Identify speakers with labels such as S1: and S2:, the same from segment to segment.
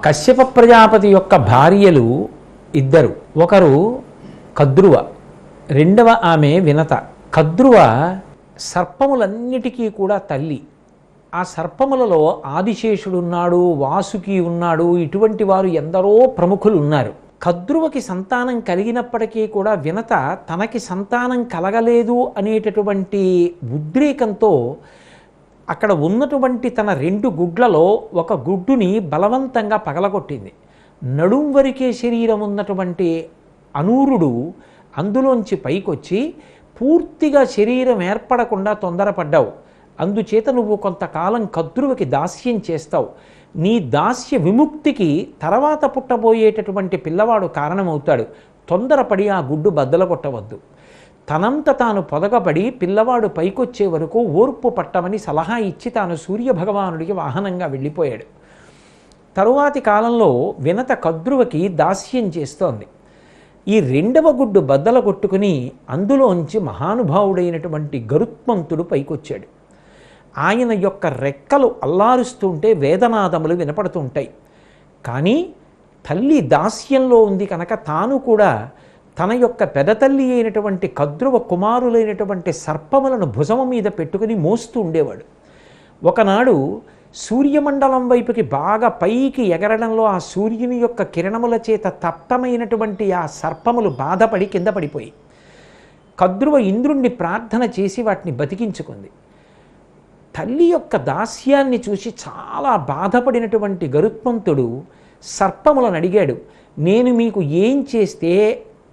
S1: కశ్యప ప్రజాపతి యొక్క భార్యలు ఇద్దరు. ఒకరు కద్రువ రెండవ ఆమె వినత. కద్రువ సర్పములన్నిటికీ కూడా తల్లి. ఆ సర్పములలో ఆదిశేషుడున్నాడు వాసుకి ఉన్నాడు ఇటువంటి వారు ఎందరో ప్రముఖులు ఉన్నారు కద్రువకి సంతానం కలిగినప్పటికీ కూడా వినత తనకి సంతానం కలగలేదు అనేటటువంటి ఉద్రేకంతో అక్కడ ఉన్నటువంటి తన రెండు గుడ్లలో ఒక గుడ్డుని బలవంతంగా పగలగొట్టింది. నడుం వరకే శరీరం ఉన్నటువంటి అనూరుడు అందులోంచి పైకొచ్చి పూర్తిగా శరీరం ఏర్పడకుండా తొందరపడ్డావు. అందుచేత నువ్వు కొంతకాలం కద్రువకి దాస్యం చేస్తావు. నీ దాస్య విముక్తికి తర్వాత పుట్టబోయేటటువంటి పిల్లవాడు కారణమవుతాడు. తొందరపడి ఆ గుడ్డు బద్దల కొట్టవద్దు తనంత తాను పొదగబడి పిల్లవాడు పైకొచ్చే వరకు ఓర్పు పట్టమని సలహా ఇచ్చి తాను సూర్యభగవానుడికి వాహనంగా వెళ్ళిపోయాడు. తరువాతి కాలంలో వినత కద్రువకి దాస్యం చేస్తోంది. ఈ రెండవ గుడ్డు బద్దల కొట్టుకుని అందులోంచి మహానుభావుడైనటువంటి గరుత్మంతుడు పైకొచ్చాడు. ఆయన యొక్క రెక్కలు అల్లారుస్తుంటే వేదనాదములు వినపడుతుంటాయి. కానీ తల్లి దాస్యంలో ఉంది కనుక తాను కూడా తన యొక్క పెదతల్లి అయినటువంటి కద్రువ కుమారులైనటువంటి సర్పములను భుజము మీద పెట్టుకుని మోస్తూ ఉండేవాడు. ఒకనాడు సూర్యమండలం వైపుకి బాగా పైకి ఎగరడంలో ఆ సూర్యుని యొక్క కిరణముల చేత తప్తమైనటువంటి ఆ సర్పములు బాధపడి కింద పడిపోయి కద్రువ ఇంద్రుణ్ణి ప్రార్థన చేసి వాటిని బతికించుకుంది. తల్లి యొక్క దాస్యాన్ని చూసి చాలా బాధపడినటువంటి గరుత్మంతుడు సర్పములను అడిగాడు నేను మీకు ఏం చేస్తే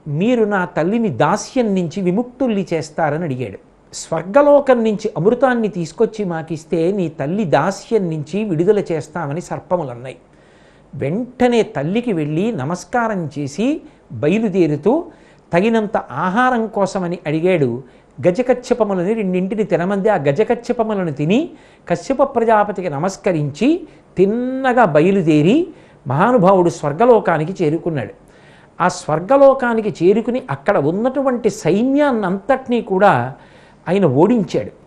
S1: మీరు నా తల్లిని దాస్యం నుంచి విముక్తుల్ని చేస్తారని అడిగాడు. స్వర్గలోకం నుంచి అమృతాన్ని తీసుకొచ్చి మాకిస్తే నీ తల్లి దాస్యం నుంచి విడుదల చేస్తామని సర్పములన్నాయి. వెంటనే తల్లికి వెళ్ళి నమస్కారం చేసి బయలుదేరుతూ తగినంత ఆహారం కోసమని అడిగాడు. గజకచ్చపములని రెండింటిని తినమంది ఆ గజకచ్చపములను తిని కశ్యప ప్రజాపతికి నమస్కరించి తిన్నగా బయలుదేరి మహానుభావుడు స్వర్గలోకానికి చేరుకున్నాడు. ఆ స్వర్గలోకానికి చేరుకుని అక్కడ ఉన్నటువంటి సైన్యాన్నంతటినీ కూడా ఆయన ఓడించాడు.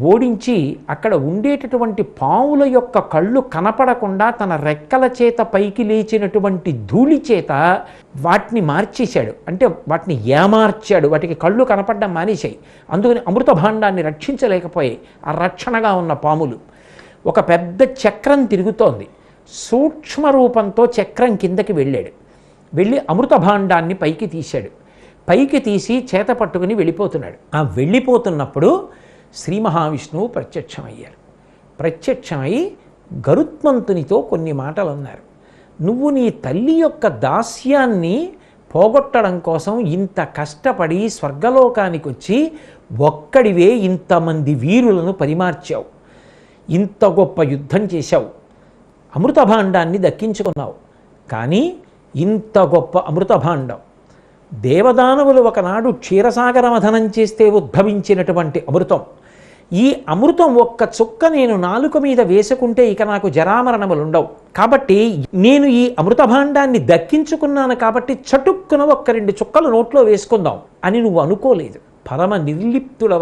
S1: ఓడించి అక్కడ ఉండేటటువంటి పాముల యొక్క కళ్ళు కనపడకుండా తన రెక్కల చేత పైకి లేచినటువంటి ధూళి చేత వాటిని మార్చేశాడు. అంటే వాటిని ఏమార్చాడు. వాటికి కళ్ళు కనపడడం మానేశాయి. అందుకని అమృత భాండాన్ని రక్షించలేకపోయాయి. ఆ రక్షణగా ఉన్న పాములు. ఒక పెద్ద చక్రం తిరుగుతోంది. సూక్ష్మ రూపంతో చక్రం కిందకి వెళ్ళాడు. వెళ్ళి అమృత భాండాన్ని పైకి తీశాడు. పైకి తీసి చేత పట్టుకుని వెళ్ళిపోతున్నాడు. ఆ వెళ్ళిపోతున్నప్పుడు శ్రీ మహావిష్ణువు ప్రత్యక్షమయ్యారు. ప్రత్యక్షమై గరుత్మంతునితో కొన్ని మాటలు అన్నారు నువ్వు నీ తల్లి యొక్క దాస్యాన్ని పోగొట్టడం కోసం ఇంత కష్టపడి స్వర్గలోకానికి వచ్చి ఒక్కడివే ఇంతమంది వీరులను పరిమార్చావు. ఇంత గొప్ప యుద్ధం చేశావు. అమృతభాండాన్ని దక్కించుకున్నావు. కానీ ఇంత గొప్ప అమృతభాండం. దేవదానవులు ఒకనాడు క్షీరసాగరమథనం చేస్తే ఉద్భవించినటువంటి అమృతం. ఈ అమృతం ఒక్క చుక్క నేను నాలుక మీద వేసుకుంటే ఇక నాకు జరామరణములు ఉండవు కాబట్టి నేను ఈ అమృతభాండాన్ని దక్కించుకున్నాను కాబట్టి చటుక్కున ఒక్క రెండు చుక్కలు నోట్లో వేసుకుందాం అని నువ్వు అనుకోలేదు. పరమ నిర్లిప్తుల